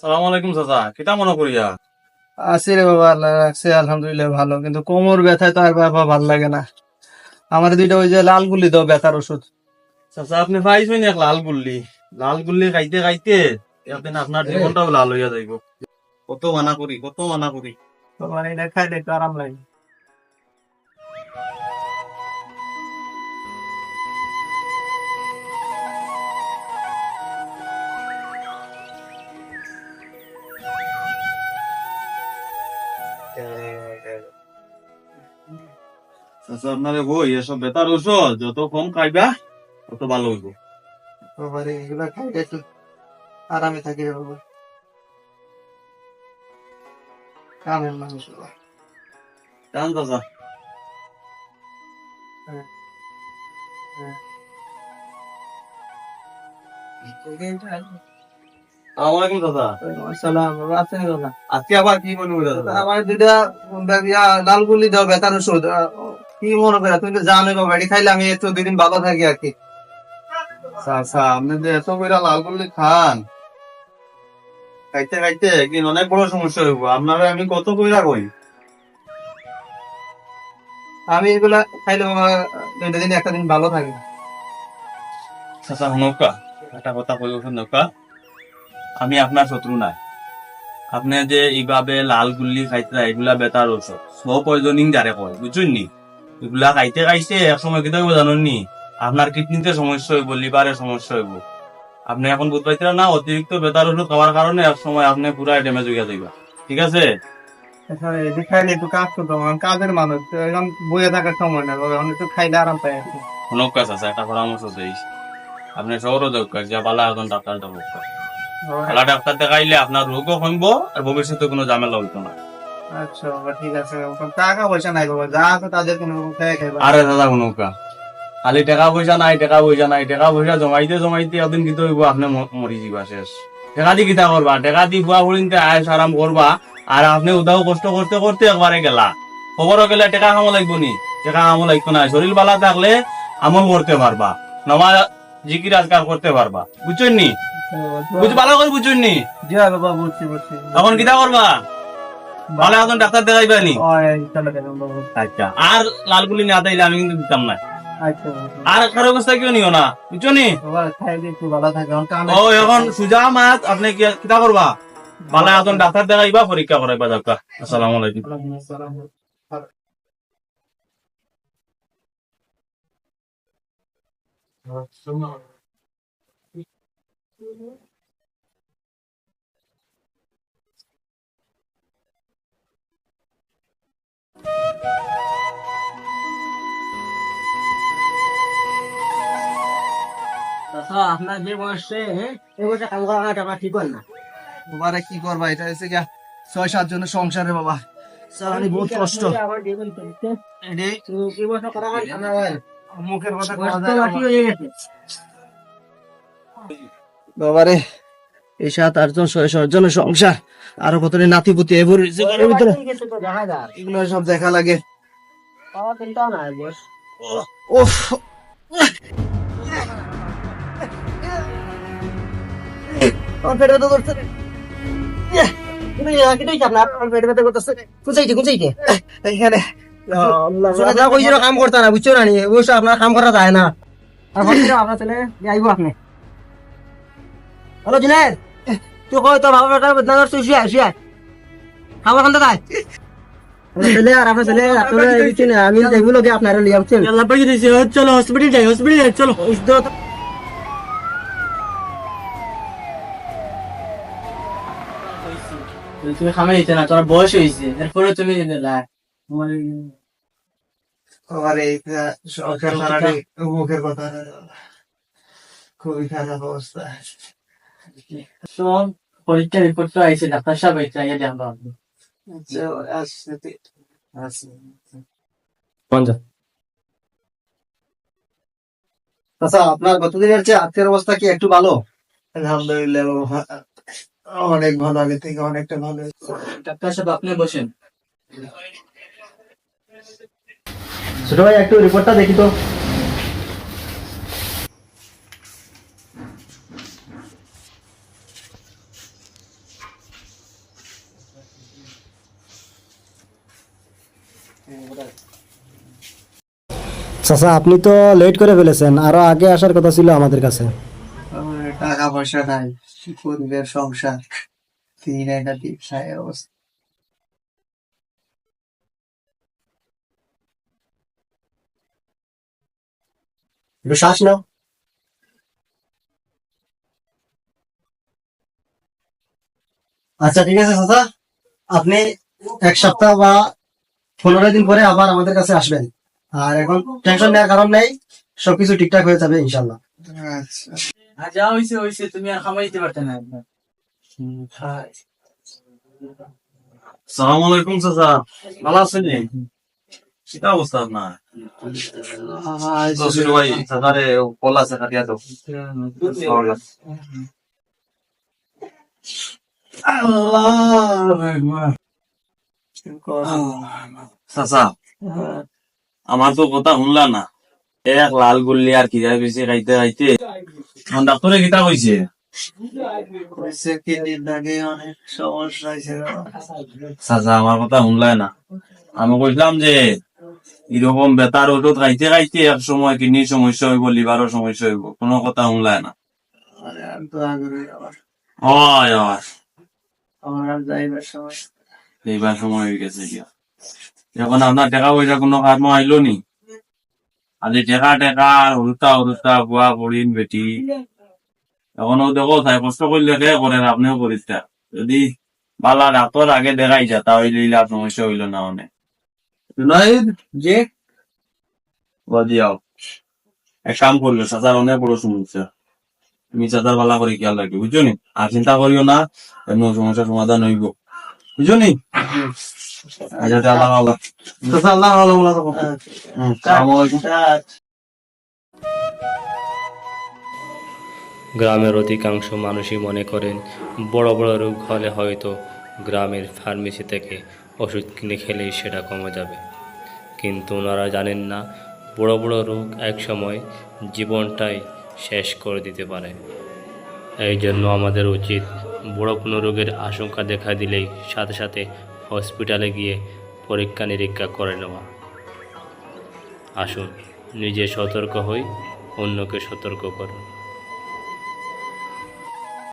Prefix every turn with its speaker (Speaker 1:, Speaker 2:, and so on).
Speaker 1: সালাম আলাইকুম চাচা কিতা মনে করিয়া?
Speaker 2: আছি রে বাবা আল্লাহ রাখছে আলহামদুলিল্লাহ ভালো। কিন্তু কোমর ব্যথায় তো আর বাবা ভালো লাগে না। আমার দুইটা ওই যে লাল গুলি দাও ব্যথার ওষুধ।
Speaker 1: চাচা আপনি পাইছেন এক লাল গুল্লি। লাল গুল্লি খাইতে খাইতে একদিন আপনার জীবনটাও লাল হইয়া যাইব। কত মানা করি কত মানা করি।
Speaker 2: তোমার এটা খাইলে একটু আরাম লাগে।
Speaker 1: চাচা আপনারে বই এসব বেতার ওষুধ যত কম খাইবা তত ভালো হইব।
Speaker 2: বাবারে এগুলা খাইলে একটু আরামে থাকি রে বাবা। কামের মানুষ বাবা।
Speaker 1: জান চাচা। আসসালামাইকুম চাচা।
Speaker 2: সালাম আছেন বাবা
Speaker 1: আজকে আবার কি চাচা?
Speaker 2: আমার দুইটা ইয়া, লাল গুলি দাও ব্যথার ওষুধ কি মনে করে, তুমি তো জানো খাইলে আমি একটু দুই দিন ভালো থাকি আর কি।
Speaker 1: চাচা আপনি যে এত লাল খান। খাইতে খাইতে, একদিন অনেক বড় সমস্যা হইব, আপনারা আমি কত কই?
Speaker 2: আমি এগুলা খাইলে দিন, একটা দিন ভালো থাকি।
Speaker 1: চাচা নৌকা, একটা কথা কই ওঠেন আমি আপনার শত্রু নাই। আপনি যে এইভাবে লাল গুল্লি খাইতে এগুলা বেতার ওষুধ স্লো পয়জনিং যারে কয়, বুঝছেন নি? এগুলা খাইতে খাইতে এক সময় কি থাকব জানেন নি আপনার কিডনিতে সমস্যা হইব লিভারে সমস্যা হইব। আপনি এখন বুঝ পাইতেন না অতিরিক্ত বেতার ওষুধ খাওয়ার কারণে এক সময় আপনি পুরা ড্যামেজ হইয়া যাইবা ঠিক আছে?
Speaker 2: এখানে এটি খাইলে একটু কাজ করতে হবে আমি কাজের মানুষ তো এখন বইয়ে থাকার সময় না বাবা এখন একটু খাইলে আরাম পাই আর কি
Speaker 1: নৌকা চাচা একটা পরামর্শ দেই আপনি শহর দরকার যে বালা এখন ডাক্তারটা বলতে ভালো ডাক্তার দেখাইলে আপনার রোগও কমব আর ভবিষ্যতে কোনো ঝামেলা হইতো না।
Speaker 2: আচ্ছা বাবা ঠিক আছে টাকা পয়সা নাই বাবা। যা আছে তাদের খেয়ে খাইবা
Speaker 1: আরে দাদা নৌকা খালি টাকা পয়সা নাই টাকা পয়সা নাই টাকা পয়সা জমাইতে জমাইতে একদিন কিন্তু হইব আপনি মরি যাবা শেষ। টাকা দি কিতা করবা? টাকা দি বুয়া ফুরিনতে আয়স আরাম করবা আর আপনি উদাও কষ্ট করতে করতে একবারে গেলা। খবরও গেলে টাকা খামো লাগবো নি? টাকা খামো লাগবো না শরীর বালা থাকলে আমল করতে পারবা নমা জিকির আজকার করতে পারবা বুঝছেন নি? বুঝ ভালো করে বুঝছেন নি?
Speaker 2: জি বাবা বুঝছি বুঝছি
Speaker 1: এখন কিতা করবা ভালো এখন ডাক্তার দেখাইবা নি
Speaker 2: ওই চলে গেলাম বাবা।
Speaker 1: আচ্ছা আর লালগুলি না দিলে আমি কিন্তু দিতাম না।
Speaker 2: আচ্ছা।
Speaker 1: আর খারাপ অবস্থা কেউ নিও না বুঝছ নি? ও এখন সুজা মাত আপনি কি কিতা করবা? ভালো এখন ডাক্তার দেখাইবা পরীক্ষা করাইবা যাকা আসসালামু আলাইকুম।
Speaker 2: ওয়ালাইকুম আসসালাম।
Speaker 3: আপনার যে বয়সে এই বয়সে কাম করা টাকা ঠিক না
Speaker 2: বাবারে কি করবা? এটা হচ্ছে গিয়া ছয় সাত জনের সংসারে বাবা। বহুত কষ্ট। মুখের কথা। বাবারে এই সাত আটজন ছয় জনের সংসার আরও কত নাতি পুতি এবার ভিতরে। এগুলো সব দেখা লাগে।
Speaker 3: পাওয়া
Speaker 2: এখানে
Speaker 3: শোনা যা কইছিল কাম করতে না বুঝছ না? এই আপনার কাম করা যায় না। আপনার ছেলে আইব আপনি। হ্যালো জুনেদ। তুই কই তোর বাবা বেটার বদনাম তুই শুয়ে শুয়ে খাবার খান্তা তাই। ছেলে আর আপনার ছেলে আপনার এই কিছু না, আমি দেখব লোকে আপনার লিয়ে
Speaker 4: চলো হসপিটাল যাই হসপিটাল যাই চলো। তুমি খামে দিতে না তোমার বয়স হয়েছে। এরপরে তুমি তোমার
Speaker 2: মুখের কথা খুবই খারাপ অবস্থা।
Speaker 4: পরীক্ষা রিপোর্ট তো আইছে ডাক্তার সাহেব এটা আপনি।
Speaker 2: আচ্ছা,
Speaker 3: আচ্ছা আপনার গতদিনের চেয়ে আজকের অবস্থা কি একটু ভালো?
Speaker 2: আলহামদুলিল্লাহ। অনেক ভালো আগে থেকে অনেকটা ভালো।
Speaker 4: ডাক্তার সাহেব আপনি বসেন।
Speaker 3: ছোট ভাই একটু রিপোর্টটা দেখি তো।
Speaker 5: চাচা আপনি তো লেট করে ফেলেছেন। আরও আগে আসার কথা ছিল আমাদের কাছে।
Speaker 2: টাকা পয়সা নাই। পরিবার সংসার? তিন একটা ব্যবসায় অবস্থা।
Speaker 5: আচ্ছা ঠিক আছে, দাদা। আপনি এক সপ্তাহ বা পনেরো দিন পরে আবার আমাদের কাছে আসবেন। আর এখন টেনশন নেওয়ার কারণ নেই। সবকিছু ঠিকঠাক হয়ে যাবে ইনশাল্লাহ
Speaker 2: আচ্ছা।
Speaker 4: যা হইছে হইছে তুমি আর খামাই দিতে পারতে না
Speaker 1: সালাম আলাইকুম চাচা। ভালো আছেন সেটা অবস্থা না ভাই চাচারে কল তো চাচা আমার তো কথা শুনলা না। এক লাল গুল্লি আর কিরা বেশি খাইতে খাইতে। ডাক্তারে কিতা কইছে? চাচা আমার কথা শুনলাই না। আমি কইলাম যে এরকম বেতার ওষুধ খাইতে খাইতে এক সময় কিডনির সমস্যা হইব লিভারের সমস্যা হইব। কোনো কথা শুনলাই না। হয় হয়। এইবার সময় হয়ে গেছে এখন আপনার টাকা পয়সা কোনো কাজ আইলো নি? আজি টেকা টেকা উল্টা উল্টা বুয়া পড়িন বেটি। এখনও দেখো তাই কষ্ট করলে কে করেন আপনিও করিস যদি বালা ডাক্তার আগে দেখাই যা তাহলে ইলার সমস্যা হইল না অনেক বাদিয়াও এক কাম অনেক তুমি আর চিন্তা করিও না সমস্যার সমাধান হইব। বুঝছ নি আচ্ছা আসসালামু আলাইকুম।
Speaker 6: গ্রামের অধিকাংশ মানুষই মনে করেন বড় বড় রোগ হলে হয়তো গ্রামের ফার্মেসি থেকে ওষুধ কিনে খেলেই সেটা কমে যাবে। কিন্তু ওনারা জানেন না বড় বড় রোগ একসময় জীবনটাই শেষ করে দিতে পারে। এই জন্য আমাদের উচিত বড় কোনো রোগের আশঙ্কা দেখা দিলেই সাথে সাথে হসপিটালে গিয়ে পরীক্ষা নিরীক্ষা করে নেওয়া। আসুন নিজে সতর্ক হই অন্যকে সতর্ক করুন।